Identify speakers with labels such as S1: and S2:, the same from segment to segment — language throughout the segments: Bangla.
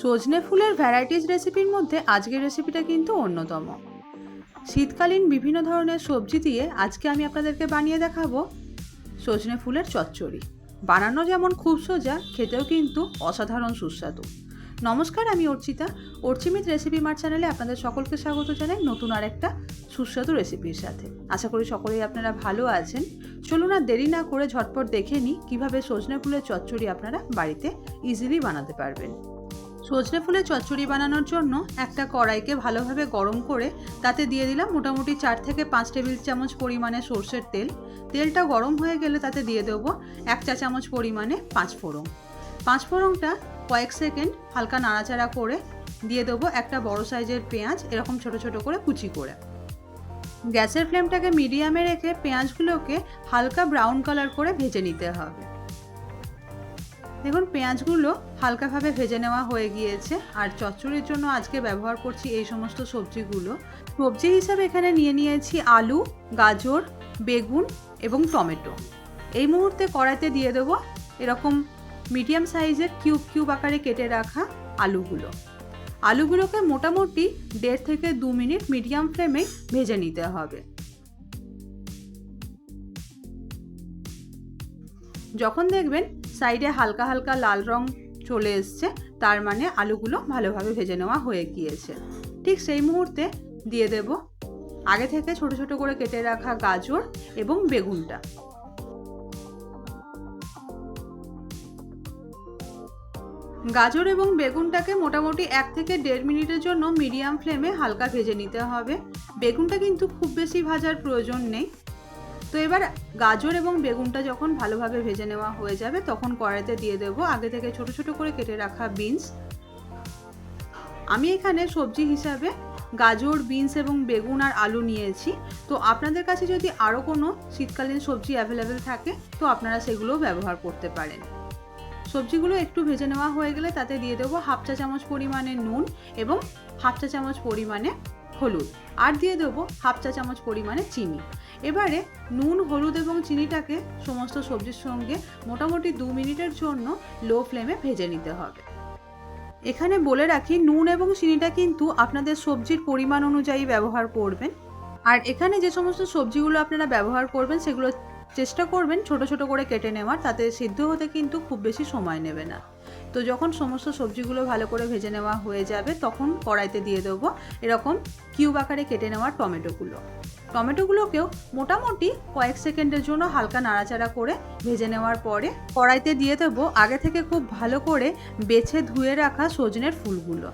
S1: সজনে ফুলের ভ্যারাইটিস রেসিপির মধ্যে আজকের রেসিপিটা কিন্তু অন্যতম। শীতকালীন বিভিন্ন ধরনের সবজি দিয়ে আজকে আমি আপনাদেরকে বানিয়ে দেখাবো সজনে ফুলের চচ্চড়ি। বানানো যেমন খুব সোজা, খেতেও কিন্তু অসাধারণ সুস্বাদু। নমস্কার, আমি অর্চিতা। অর্চিমিত রেসিপি মার চ্যানেলে আপনাদের সকলকে স্বাগত জানাই নতুন আর একটা সুস্বাদু রেসিপির সাথে। আশা করি সকলেই আপনারা ভালো আছেন। চলুন আর দেরি না করে ঝটপট দেখে নিই কীভাবে সজনে ফুলের চচ্চড়ি আপনারা বাড়িতে ইজিলি বানাতে পারবেন। সজনে ফুলের চচ্চড়ি বানানোর জন্য একটা কড়াইকে ভালোভাবে গরম করে তাতে দিয়ে দিলাম মোটামুটি চার থেকে পাঁচ টেবিল চামচ পরিমাণে সর্ষের তেল। তেলটা গরম হয়ে গেলে তাতে দিয়ে দেবো এক চা চামচ পরিমাণে পাঁচ ফোড়ন। পাঁচ ফোড়নটা কয়েক সেকেন্ড হালকা নাড়াচাড়া করে দিয়ে দেবো একটা বড় সাইজের পেঁয়াজ, এরকম ছোট ছোট করে কুচি করে। গ্যাসের ফ্লেমটাকে মিডিয়ামে রেখে পেঁয়াজগুলোকে হালকা ব্রাউন কালার করে ভেজে নিতে হবে। দেখুন, পেঁয়াজগুলো হালকাভাবে ভেজে নেওয়া হয়ে গিয়েছে। আর চচ্চড়ির জন্য আজকে ব্যবহার করছি এই সমস্ত সবজিগুলো। সবজি হিসাবে এখানে নিয়ে নিয়েছি আলু, গাজর, বেগুন এবং টমেটো। এই মুহূর্তে কড়াইতে দিয়ে দেবো এরকম মিডিয়াম সাইজের কিউব কিউব আকারে কেটে রাখা আলুগুলো। আলুগুলোকে মোটামুটি দেড় থেকে দু মিনিট মিডিয়াম ফ্লেমে ভেজে নিতে হবে। যখন দেখবেন সাইডে হালকা হালকা লাল রং চলে এসছে, তার মানে আলুগুলো ভালোভাবে ভেজে নেওয়া হয়ে গিয়েছে। ঠিক সেই মুহূর্তে দিয়ে দেব আগে থেকে ছোট ছোট করে কেটে রাখা গাজর এবং বেগুনটা। গাজর এবং বেগুনটাকে মোটামুটি এক থেকে দেড় মিনিটের জন্য মিডিয়াম ফ্লেমে হালকা ভেজে নিতে হবে। বেগুনটা কিন্তু খুব বেশি ভাজার প্রয়োজন নেই। তো এবার গাজর এবং বেগুনটা যখন ভালোভাবে ভেজে নেওয়া হয়ে যাবে, তখন কড়াইতে দিয়ে দেবো আগে থেকে ছোট ছোট করে কেটে রাখা বিনস। আমি এখানে সবজি হিসাবে গাজর, বিনস এবং বেগুন আর আলু নিয়েছি। তো আপনাদের কাছে যদি আরও কোনো শীতকালীন সবজি অ্যাভেলেবেল থাকে, তো আপনারা সেগুলোও ব্যবহার করতে পারেন। সবজিগুলো একটু ভেজে নেওয়া হয়ে গেলে তাতে দিয়ে দেবো হাফ চা চামচ পরিমাণে নুন এবং হাফ চা চামচ পরিমাণে হলুদ। আর দিয়ে দেবো হাফ চা চামচ পরিমাণে চিনি। এবারে নুন, হলুদ এবং চিনিটাকে সমস্ত সবজির সঙ্গে মোটামুটি দু মিনিটের জন্য লো ফ্লেমে ভেজে নিতে হবে। এখানে বলে রাখি, নুন এবং চিনিটা কিন্তু আপনাদের সবজির পরিমাণ অনুযায়ী ব্যবহার করবেন। আর এখানে যে সমস্ত সবজিগুলো আপনারা ব্যবহার করবেন, সেগুলো চেষ্টা করবেন ছোট ছোট করে কেটে নেওয়ার, তাতে সিদ্ধ হতে কিন্তু খুব বেশি সময় নেবে না। তো যখন সমস্ত সবজিগুলো ভালো করে ভেজে নেওয়া হয়ে যাবে, তখন কড়াইতে দিয়ে দেবো এরকম কিউব আকারে কেটে নেওয়া টমেটোগুলো। টমেটোগুলোকেও মোটামুটি কয়েক সেকেন্ডের জন্য হালকা নাড়াচাড়া করে ভেজে নেওয়ার পরে কড়াইতে দিয়ে দেবো আগে থেকে খুব ভালো করে বেছে ধুয়ে রাখা সজনের ফুলগুলো।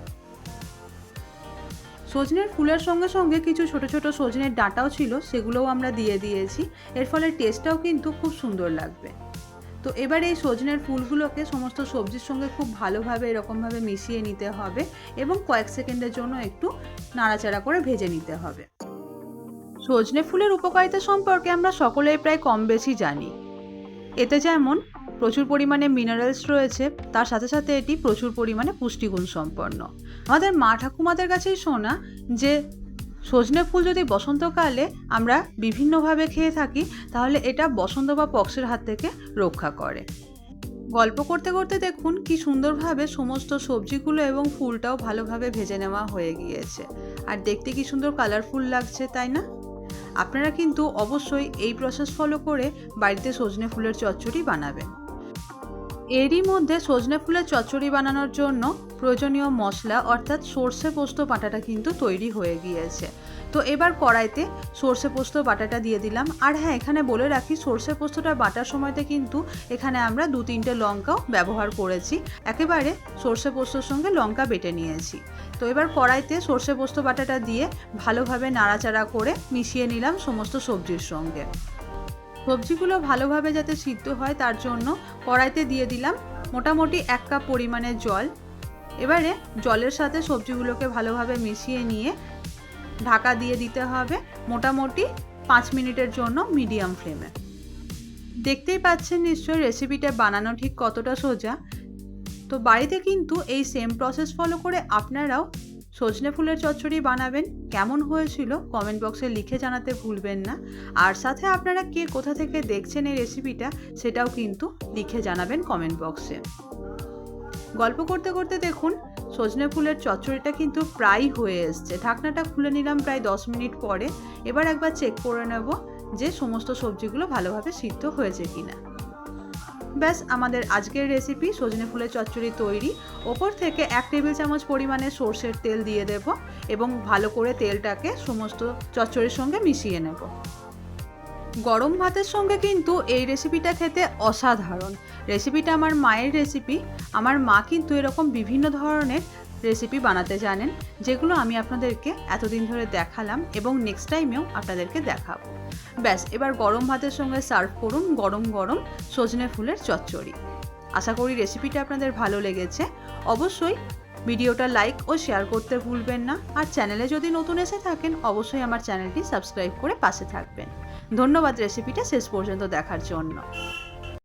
S1: সজনের ফুলের সঙ্গে সঙ্গে কিছু ছোট ছোট সজনের ডাঁটাও ছিল, সেগুলোও আমরা দিয়ে দিয়েছি। এর ফলে টেস্টটাও কিন্তু খুব সুন্দর লাগবে। তো এবার এই সজনের ফুলগুলোকে সমস্ত সবজির সঙ্গে খুব ভালোভাবে, এরকমভাবে মিশিয়ে নিতে হবে এবং কয়েক সেকেন্ডের জন্য একটু নাড়াচাড়া করে ভেজে নিতে হবে। সজনে ফুলের উপকারিতা সম্পর্কে আমরা সকলেই প্রায় কম বেশি জানি। এতে যেমন প্রচুর পরিমাণে মিনারেলস রয়েছে, তার সাথে সাথে এটি প্রচুর পরিমাণে পুষ্টিগুণ সম্পন্ন। আমাদের মা ঠাকুমাদের কাছেই শোনা যে, সজনে ফুল যদি বসন্তকালে আমরা বিভিন্নভাবে খেয়ে থাকি, তাহলে এটা বসন্ত বা পক্সের হাত থেকে রক্ষা করে। গল্প করতে করতে দেখুন কি সুন্দরভাবে সমস্ত সবজিগুলো এবং ফুলটাও ভালোভাবে ভেজে নেওয়া হয়ে গিয়েছে। আর দেখতে কি সুন্দর কালারফুল লাগছে, তাই না? আপনারা কিন্তু অবশ্যই এই প্রসেস ফলো করে বাড়িতে সজনে ফুলের চচ্চড়ি বানাবেন। এরই মধ্যে সজনে ফুলের চচ্চড়ি বানানোর জন্য প্রয়োজনীয় মশলা অর্থাৎ সর্ষে পোস্ত বাটাটা কিন্তু তৈরি হয়ে গিয়েছে। তো এবার কড়াইতে সর্ষে পোস্ত বাটাটা দিয়ে দিলাম। আর হ্যাঁ এখানে বলে রাখি, সর্ষে পোস্তটা বাটার সময়তে কিন্তু এখানে আমরা দু তিনটে লঙ্কাও ব্যবহার করেছি। একেবারে সর্ষে পোস্তর সঙ্গে লঙ্কা বেটে নিয়েছি। তো এবার কড়াইতে সর্ষে পোস্ত বাটাটা দিয়ে ভালোভাবে নাড়াচাড়া করে মিশিয়ে নিলাম সমস্ত সবজির সঙ্গে। সবজিগুলো ভালোভাবে যাতে সিদ্ধ হয়, তার জন্য কড়াইতে দিয়ে দিলাম মোটামুটি এক কাপ পরিমাণে জল এবারে জলের সাথে সবজিগুলোকে ভালোভাবে মিশিয়ে নিয়ে ঢাকা দিয়ে দিতে হবে মোটামুটি পাঁচ মিনিটের জন্য মিডিয়াম ফ্লেমে। দেখতেই পাচ্ছেন নিশ্চয়ই রেসিপিটা বানানো ঠিক কতটা সোজা। তো বাড়িতে কিন্তু এই সেম প্রসেস ফলো করে আপনারাও সজনে ফুলের চচ্চড়ি বানাবেন। কেমন হয়েছিল কমেন্ট বক্সে লিখে জানাতে ভুলবেন না। আর সাথে আপনারা কে কোথা থেকে দেখছেন এই রেসিপিটা সেটাও কিন্তু লিখে জানাবেন কমেন্ট বক্সে গল্প করতে করতে দেখুন, সজনে ফুলের চচ্চড়িটা কিন্তু প্রায় হয়ে এসছে। ঢাকনাটা খুলে নিলাম প্রায় দশ মিনিট পরে। এবার একবার চেক করে নেব যে সমস্ত সবজিগুলো ভালোভাবে সিদ্ধ হয়েছে কিনা। ব্যাস, আমাদের আজকের রেসিপি সজনে ফুলের চচ্চড়ি তৈরি। ওপর থেকে এক টেবিল চামচ পরিমাণে সর্ষের তেল দিয়ে দেব এবং ভালো করে তেলটাকে সমস্ত চচ্চড়ির সঙ্গে মিশিয়ে নেব। গরম ভাতের সঙ্গে কিন্তু এই রেসিপিটা খেতে অসাধারণ। রেসিপিটা আমার মায়ের রেসিপি আমার মা কিন্তু এরকম বিভিন্ন ধরনের রেসিপি বানাতে জানেন, যেগুলো আমি আপনাদেরকে এতদিন ধরে দেখালাম এবং নেক্সট টাইমেও আপনাদেরকে দেখাবো। ব্যাস, এবার গরম ভাতের সঙ্গে সার্ভ করুন গরম গরম সজনে ফুলের চচ্চড়ি। আশা করি রেসিপিটা আপনাদের ভালো লেগেছে। অবশ্যই ভিডিওটা লাইক ও শেয়ার করতে ভুলবেন না। আর চ্যানেলে যদি নতুন এসে থাকেন, অবশ্যই আমার চ্যানেলটি সাবস্ক্রাইব করে পাশে থাকবেন। ধন্যবাদ রেসিপিটা শেষ পর্যন্ত দেখার জন্য।